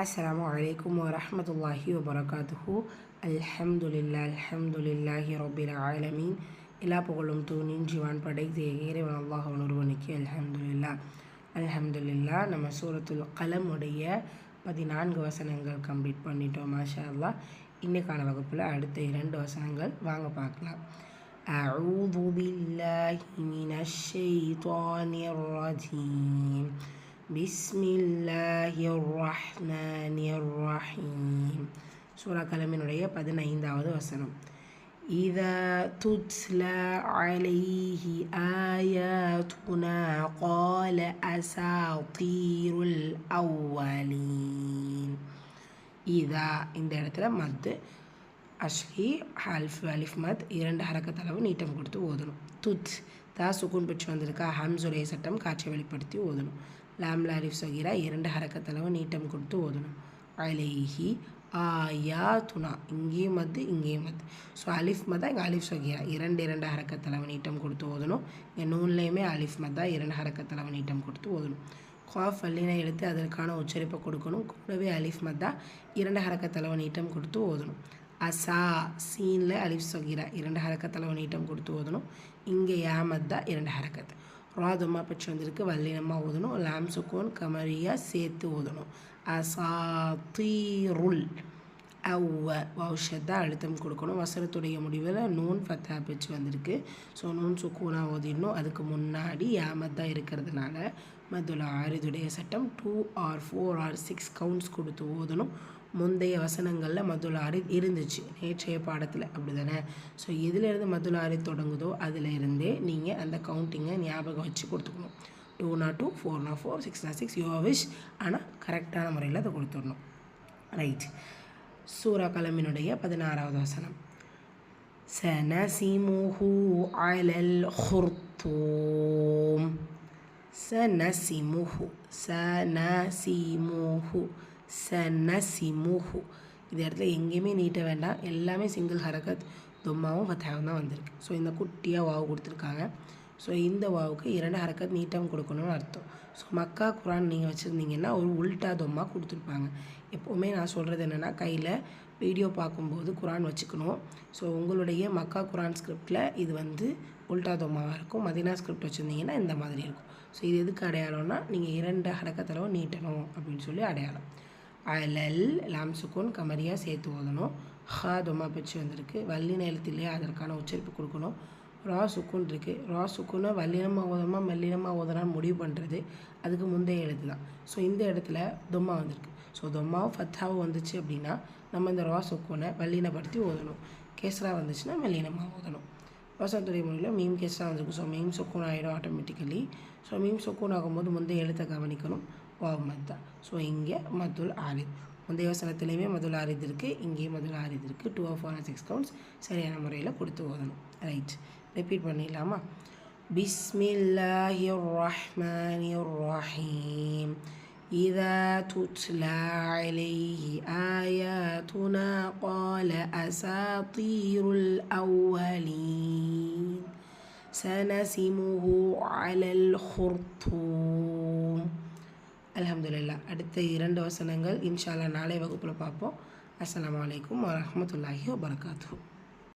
السلام عليكم ورحمة الله وبركاته الحمد لله الحمد لله رب العالمين எல்லா புகழும் தூணின் ஜீவான் படைத்து இறைவன் அல்லாஹ் ஒருவனுக்கு அல்ஹம்துலில்லா அல்ஹம்துலில்லா நம்ம சூரத்துல் கலமுடைய பதினான்கு வசனங்கள் கம்ப்ளீட் பண்ணிட்டோம் மாஷா அல்லாஹ் இன்றைக்கான வகுப்பில் அடுத்த இரண்டு வசனங்கள் வாங்க பார்க்கலாம் أعوذ بالله من الشيطان الرجيم بسم الله الرحمن الرحيم சூரா கலமினுடைய பதினைந்தாவது வசனம் إذا تتلى عليه آياتنا قال أساطير الأولين இதா இந்த இடத்துல மத்து அஷ்லி ஹல்ஃப் அலிஃப் மத் இரண்டு ஹரக்கத்தளவு நீட்டம் கொடுத்து ஓதணும் துத் தா சுகுன் பெற்று வந்திருக்கா ஹம்சுடைய சட்டம் காட்சி வெளிப்படுத்தி ஓதணும் லாம் அலிஃப் சகீரா இரண்டு ஹரக்கத்தளவு நீட்டம் கொடுத்து ஓதணும். அலைஹி ஆயா துணா இங்கேயும் மத்து இங்கேயும் மத்து. ஸோ அலிஃப் மதா இங்கே அலிஃப் சொகிரா. இரண்டு இரண்டு ஹரக்கத்தளவு நீட்டம் கொடுத்து ஓதணும். இங்கே நூன்லேயுமே அலிஃப் மதா இரண்டு ஹரக்கத்தளவு நீட்டம் கொடுத்து ஓதணும். காஃப் அல்லினை எடுத்து அதற்கான உச்சரிப்பை கொடுக்கணும். கூடவே அலிஃப் மத்தா இரண்டு ஹரக்கத்தளவு நீட்டம் கொடுத்து ஓதணும். அசா சீனில் அலிஃப் சொகிரா இரண்டு ஹரக்கத்தளவு நீட்டம் கொடுத்து ஓதணும். இங்கே யாமத்தா இரண்டு ஹரக்கத்து ராதுமா பற்றி வந்திருக்கு வல்லினமாக ஓதணும் லாம் சுக்கோன் கமரியா சேர்த்து ஓதணும் அசாத்தீருள். அவ்வ. வௌஷத்தா அழுத்தம் கொடுக்கணும். வசனத்துடைய முடிவில் நூன் ஃபத்தா பிச்சு வந்திருக்கு. ஸோ நூன் சுக்கூனாக ஓதிடணும் அதுக்கு முன்னாடி யாமத்தா இருக்கிறதுனால மதுல ஆரிதுடைய சட்டம் two or four or six counts கொடுத்து ஓதணும் முந்தைய வசனங்களில் மதுல இருந்துச்சு. நேற்றைய பாடத்தில் அப்படி தானே ஸோ எதுலேருந்து மதுல தொடங்குதோ அதில் இருந்தே நீங்கள் அந்த கவுண்டிங்கை ஞாபகம் வச்சு கொடுத்துக்கணும். டூனா டூ ஃபோர்னா ஃபோர் சிக்ஸ்னா சிக்ஸ் யோ விஷ் ஆனால் கரெக்டான முறையில் அதை கொடுத்துடணும். ரைட் சூரா கலமினுடைய பதினாறாவது வசனம். சனசிமுஹு அலல் ஹுர்தூம். சனசிமுஹு சனசிமுஹு சனசிமுஹு இது இடத்துல எங்கேயுமே நீட்ட வேண்டாம். எல்லாமே சிங்கிள் ஹரகத் தொம்மாவும் ஃபத்தாவும் தான் வந்திருக்கு. ஸோ இந்த குட்டியாக வாவு கொடுத்துருக்காங்க. ஸோ இந்த வாவுக்கு இரண்டு ஹரக்கத் நீட்டம் கொடுக்கணும்னு அர்த்தம். ஸோ மக்கா குரான் நீங்கள் வச்சுருந்தீங்கன்னா ஒரு உல்ட்டா தொம்மா கொடுத்துருப்பாங்க. எப்போவுமே நான் சொல்கிறது என்னென்னா கையில் வீடியோ பார்க்கும்போது குரான் வச்சுக்கணும். ஸோ உங்களுடைய மக்கா குரான் ஸ்கிரிப்டில் இது வந்து உல்ட்டா தொம்மாவாக இருக்கும். மதினா ஸ்கிரிப்ட் வச்சுருந்தீங்கன்னா இந்த மாதிரி இருக்கும். ஸோ இது எதுக்கு அடையாளம்னா நீங்கள் இரண்டு ஹரக்கத்தளவு நீட்டணும் அப்படின்னு சொல்லி அடையாளம். அலல் லாம் சுக்கூன் கமரியாக சேர்த்து ஓதணும். ஹ தொம்மா பிச்சு வந்திருக்கு. வல்லின எழுத்திலே அதற்கான உச்சரிப்பு கொடுக்கணும். ரா சுக்குன் இருக்குது ரா சுக்குனை வல்லினமாக ஓதமா மெல்லினமாக ஓதனான்னு முடிவு பண்ணுறது அதுக்கு முந்தைய எழுத்து தான். ஸோ இந்த இடத்துல தொம்மா வந்திருக்கு. ஸோ தொம்மாவும் ஃபத்தாவும் வந்துச்சு அப்படின்னா நம்ம இந்த ரா சுக்குனை வல்லினப்படுத்தி ஓதணும். கேசரா வந்துச்சுன்னா மெல்லினமாக ஓதணும். வசத்துறை மொழியில் மீம் கேசரா வந்திருக்கு. ஸோ மீம் சுக்குன் ஆகிடும் ஆட்டோமேட்டிக்கலி ஸோ மீம் சுக்குன் ஆகும்போது முந்தைய எழுத்தை கவனிக்கணும். வாவ் மத்தா ஸோ இங்கே மதுல் ஆரித் முந்தைய வசனத்துலேயுமே மதுல் ஆரித் இருக்குது இங்கேயும் மதுல் ஆரித் இருக்குது two of four six counts சரியான முறையில் கொடுத்து ஓதணும் ரைட் ரிப்பீட் பண்ணிடலாமா பிஸ்மில்லாஹி ரஹ்மான் ரஹீம் إذا تتلى عليه آياتنا قال أساطير الأولين سنسمه على الخرطوم அலமதுல்லா அடுத்த இரண்டு வசனங்கள் இன்ஷால்லா நாளை வகுப்பில் பார்ப்போம். அஸ்லாம் வலைக்கம் வரமத்துல்லாஹி வபர்காத்தூ